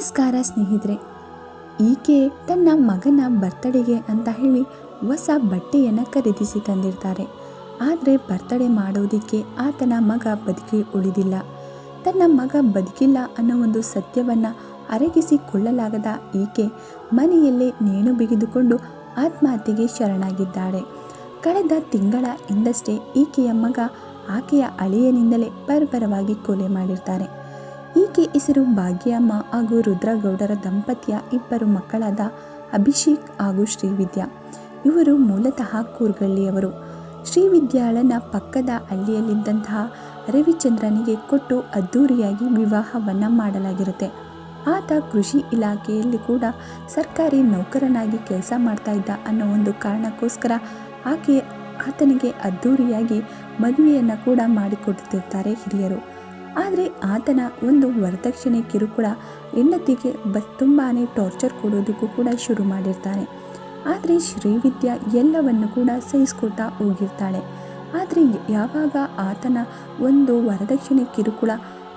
ನಮಸ್ಕಾರ ಸ್ನೇಹಿತರೆ. ಈಕೆ ತನ್ನ ಮಗನ ಬರ್ತಡೆಗೆ ಅಂತ ಹೇಳಿ ಹೊಸ ಬಟ್ಟೆಯನ್ನು ಖರೀದಿಸಿ ತಂದಿರ್ತಾರೆ. ಆದರೆ ಬರ್ತಡೆ ಮಾಡೋದಕ್ಕೆ ಆತನ ಮಗ ಬದುಕಿ ಉಳಿದಿಲ್ಲ. ತನ್ನ ಮಗ ಬದುಕಿಲ್ಲ ಅನ್ನೋ ಒಂದು ಸತ್ಯವನ್ನು ಅರಗಿಸಿಕೊಳ್ಳಲಾಗದ ಈಕೆ ಮನೆಯಲ್ಲೇ ನೇಣು ಬಿಗಿದುಕೊಂಡು ಆತ್ಮಹತ್ಯೆಗೆ ಶರಣಾಗಿದ್ದಾಳೆ. ಕಳೆದ ತಿಂಗಳ ಹಿಂದಷ್ಟೇ ಈಕೆಯ ಮಗ ಆಕೆಯ ಅಳಿಯನಿಂದಲೇ ಬರ್ಬರವಾಗಿ ಕೊಲೆ ಮಾಡಿರ್ತಾರೆ. ಈಕೆ ಹೆಸರು ಭಾಗ್ಯಮ್ಮ ಹಾಗೂ ರುದ್ರಗೌಡರ ದಂಪತಿಯ ಇಬ್ಬರು ಮಕ್ಕಳಾದ ಅಭಿಷೇಕ್ ಹಾಗೂ ಶ್ರೀವಿದ್ಯಾ. ಇವರು ಮೂಲತಃ ಕೂರ್ಗಳ್ಳಿಯವರು. ಶ್ರೀವಿದ್ಯಾಳನ ಪಕ್ಕದ ಹಳ್ಳಿಯಲ್ಲಿದ್ದಂತಹ ರವಿಚಂದ್ರನಿಗೆ ಕೊಟ್ಟು ಅದ್ದೂರಿಯಾಗಿ ವಿವಾಹವನ್ನು ಮಾಡಲಾಗಿರುತ್ತೆ. ಆತ ಕೃಷಿ ಇಲಾಖೆಯಲ್ಲಿ ಕೂಡ ಸರ್ಕಾರಿ ನೌಕರನಾಗಿ ಕೆಲಸ ಮಾಡ್ತಾ ಇದ್ದ ಅನ್ನೋ ಒಂದು ಕಾರಣಕ್ಕೋಸ್ಕರ ಆಕೆ ಆತನಿಗೆ ಅದ್ದೂರಿಯಾಗಿ ಮದುವೆಯನ್ನು ಕೂಡ ಮಾಡಿಕೊಡುತ್ತಿರ್ತಾರೆ ಹಿರಿಯರು. ಆದರೆ ಆತನ ಒಂದು ವರದಕ್ಷಿಣೆ ಕಿರುಕುಳ ಹೆಂಡತಿಗೆ ಬ ತುಂಬಾ ಟಾರ್ಚರ್ ಕೊಡೋದಕ್ಕೂ ಕೂಡ ಶುರು ಮಾಡಿರ್ತಾನೆ. ಆದರೆ ಶ್ರೀವಿದ್ಯಾ ಎಲ್ಲವನ್ನು ಕೂಡ ಸಹಿಸ್ಕೊಳ್ತಾ ಹೋಗಿರ್ತಾಳೆ. ಆದರೆ ಯಾವಾಗ ಆತನ ಒಂದು ವರದಕ್ಷಿಣೆ ಕಿರುಕುಳ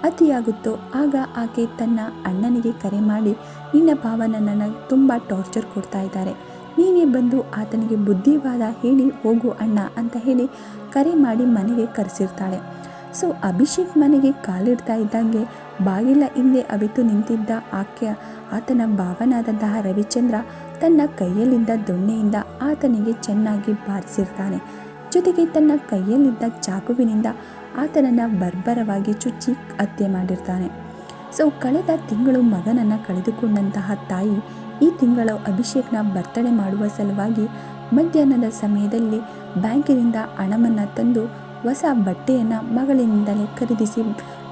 ಅತಿಯಾಗುತ್ತೋ ಆಗ ಆಕೆ ತನ್ನ ಅಣ್ಣನಿಗೆ ಕರೆ ಮಾಡಿ, ನಿನ್ನ ಭಾವ ನನ್ನನ್ನು ತುಂಬ ಟಾರ್ಚರ್ ಕೊಡ್ತಾ ಇದ್ದಾರೆ. ನೀನೇ ಬಂದು ಆತನಿಗೆ ಬುದ್ಧಿವಾದ ಹೇಳಿ ಹೋಗು ಅಣ್ಣ ಅಂತ ಹೇಳಿ ಕರೆ ಮಾಡಿ ಮನೆಗೆ ಕರೆಸಿರ್ತಾಳೆ. ಸೊ ಅಭಿಷೇಕ್ ಮನೆಗೆ ಕಾಲಿಡ್ತಾ ಇದ್ದಂಗೆ ಬಾಗಿಲ ಹಿಂದೆ ಅವಿತು ನಿಂತಿದ್ದ ಆಕೆ ಆತನ ಭಾವನಾದಂತಹ ರವಿಚಂದ್ರ ತನ್ನ ಕೈಯಲ್ಲಿದ್ದ ದೊಣ್ಣೆಯಿಂದ ಆತನಿಗೆ ಚೆನ್ನಾಗಿ ಬಾರಿಸಿರ್ತಾನೆ. ಜೊತೆಗೆ ತನ್ನ ಕೈಯಲ್ಲಿದ್ದ ಚಾಕುವಿನಿಂದ ಆತನನ್ನು ಬರ್ಬರವಾಗಿ ಚುಚ್ಚಿ ಹತ್ಯೆ ಮಾಡಿರ್ತಾನೆ. ಸೊ ಕಳೆದ ತಿಂಗಳು ಮಗನನ್ನು ಕಳೆದುಕೊಂಡಂತಹ ತಾಯಿ ಈ ತಿಂಗಳು ಅಭಿಷೇಕ್ನ ಬರ್ತಡೆ ಮಾಡುವ ಸಲುವಾಗಿ ಮಧ್ಯಾಹ್ನದ ಸಮಯದಲ್ಲಿ ಬ್ಯಾಂಕಿನಿಂದ ಹಣವನ್ನು ತಂದು ಹೊಸ ಬಟ್ಟೆಯನ್ನು ಮಗಳಿಂದಲೇ ಖರೀದಿಸಿ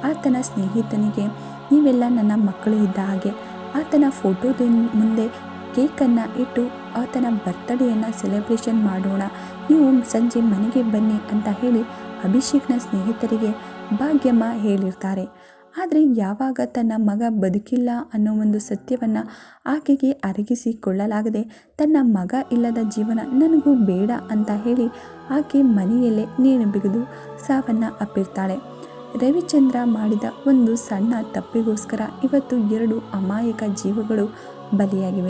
ಆತನ ಸ್ನೇಹಿತನಿಗೆ. ನೀವೆಲ್ಲ ನನ್ನ ಮಕ್ಕಳು ಇದ್ದ ಹಾಗೆ ಆತನ ಫೋಟೋದ ಮುಂದೆ ಕೇಕನ್ನು ಇಟ್ಟು ಆತನ ಬರ್ತ್ಡೇಯನ್ನು ಸೆಲೆಬ್ರೇಷನ್ ಮಾಡೋಣ. ನೀವು ಸಂಜೆ ಮನೆಗೆ ಬನ್ನಿ ಅಂತ ಹೇಳಿ ಅಭಿಷೇಕ್ನ ಸ್ನೇಹಿತರಿಗೆ ಭಾಗ್ಯಮ್ಮ ಹೇಳಿರ್ತಾರೆ. ಆದರೆ ಯಾವಾಗ ತನ್ನ ಮಗ ಬದುಕಿಲ್ಲ ಅನ್ನೋ ಒಂದು ಸತ್ಯವನ್ನು ಆಕೆಗೆ ಅರಗಿಸಿಕೊಳ್ಳಲಾಗದೆ ತನ್ನ ಮಗ ಇಲ್ಲದ ಜೀವನ ನನಗೂ ಬೇಡ ಅಂತ ಹೇಳಿ ಆಕೆ ಮನೆಯಲ್ಲೇ ನೇಣು ಬಿಗಿದು ಸಾವನ್ನು ಅಪ್ಪಿರ್ತಾಳೆ. ರವಿಚಂದ್ರ ಮಾಡಿದ ಒಂದು ಸಣ್ಣ ತಪ್ಪಿಗೋಸ್ಕರ ಇವತ್ತು ಎರಡು ಅಮಾಯಕ ಜೀವಗಳು ಬಲಿಯಾಗಿವೆ.